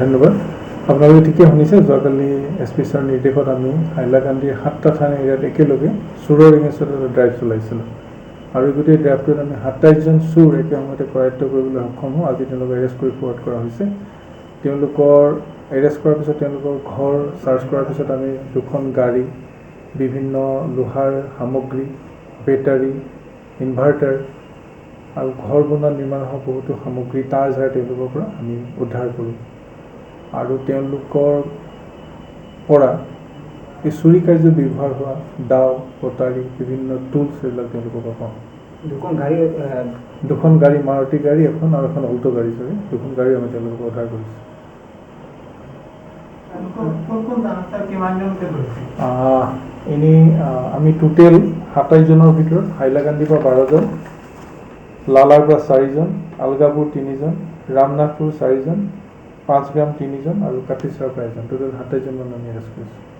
ধন্যবাদ। আপোনালোকে ঠিকে শুনিছে যোৱাকালি এছ পি ছাৰ নিৰ্দেশত আমি হাইলাকান্দিৰ সাতটা থানা এৰিয়াত একেলগে চোৰৰ এগেইনষ্টত এটা ড্ৰাইভ চলাইছিলোঁ। আৰু গোটেই ড্ৰাইভটোত আমি সাতাইছজন চোৰ একে সময়তে কৰায়ত্ব কৰিবলৈ সক্ষম হওঁ। আজি তেওঁলোকক এৰেষ্ট কৰি ফৰৱাৰ্ড কৰা হৈছে। তেওঁলোকৰ এৰেষ্ট কৰাৰ পিছত তেওঁলোকৰ ঘৰ চাৰ্চ কৰাৰ পিছত আমি দুখন গাড়ী বিভিন্ন লোহাৰ সামগ্ৰী বেটাৰী ইনভাৰ্টাৰ আৰু ঘৰ বনোৱা নিৰ্মাণ হোৱা বহুতো সামগ্ৰী তাৰ ঝাৰ তেওঁলোকৰ পৰা আমি উদ্ধাৰ কৰোঁ। আৰু তেওঁলোকৰ পৰা এই চুৰি কাৰ্যত ব্যৱহাৰ হোৱা দাও কটাৰী বিভিন্ন টুলছ এইবিলাক তেওঁলোকৰ পৰা পাওঁ। দুখন গাড়ী দুখন গাড়ী মাৰুতি গাড়ী এখন আৰু এখন অল্টো গাড়ী চৰি দুখন গাড়ী আমি তেওঁলোকক উদ্ধাৰ কৰিছোঁ। এনেই আমি টোটেল সাতাইছজনৰ ভিতৰত হাইলাকান্দিৰ পৰা বাৰজন লালাৰ পৰা চাৰিজন আলগাপুৰ তিনিজন ৰামনাথপুৰ চাৰিজন পাঁচগ্ৰাম তিনিজন আৰু কাঠিচাৰ পৰা এজন টোটেল সাতাইছজন মানুহ আমি এৰেষ্ট কৰিছোঁ